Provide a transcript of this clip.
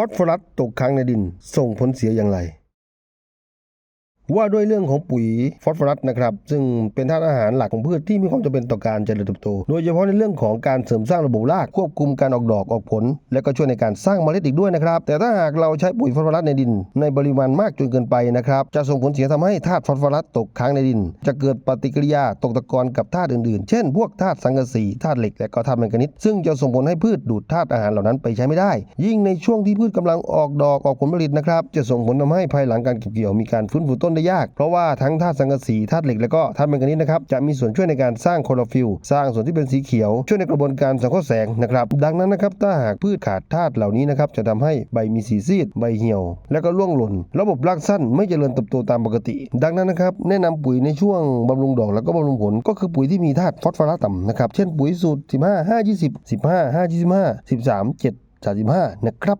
อสฟอรัสตกค้างในดิน ส่งผลเสียอย่างไร ว่าด้วยเรื่องของปุ๋ยฟอสฟอรัสนะครับ ซึ่งเป็นธาตุอาหารหลักของพืชที่มีความจำเป็นต่อการเจริญเติบโต โดยเฉพาะในเรื่องของการเสริมสร้างระบบรากควบคุมการออกดอกออกผล และก็ช่วยในการสร้างเมล็ดอีกด้วยนะครับ แต่ถ้าหากเราใช้ปุ๋ยฟอสฟอรัสในดิน ในปริมาณมากจนเกินไปนะครับ จะส่งผลเสียทำให้ธาตุฟอสฟอรัสตกค้างในดิน จะเกิดปฏิกิริยาตกตะกอนกับธาตุอื่นๆ เช่น พวกธาตุสังกะสีธาตุเหล็ก และก็ธาตุแมงกานิสซึ่งจะส่งผลให้พืชดูดธาตุอาหารเหล่านั้นไปใช้ไม่ได้ ยิ่งในช่วงที่พืชกำลังออกดอกออกผลผลิตนะครับจะส่งผลทำให้ภายหลังการเก็บเกี่ยวมีการฟื้นฟูต้นได้ยาก เพราะว่าทั้งธาตุสังกะสีธาตุเหล็ก และก็ธาตุแมงกานิสนะครับจะมีส่วนช่วยในการสร้างโคลอโรฟิลสร้างส่วนที่เป็นสีเขียว ช่วยในกระบวนการสังเคราะห์แสงนะครับดังนั้นนะครับถ้าหากพืชขาดธาตุเหล่านี้นะครับจะทำให้ใบมีสีซีดใบเหี่ยว และก็ร่วงหล่น ระบบรากสั้นไม่เจริญเติบโตตามปกติ ดังนั้นนะครับแนะนำปุ๋ยในช่วงบำรุงดอกแล้วก็บำรุงผลก็คือปุ๋ยที่มีธาตุฟอสฟอรัสต่ำนะครับเช่นปุ๋ยสูตร 15 5 20 15 5 25 13 7 35 นะครับ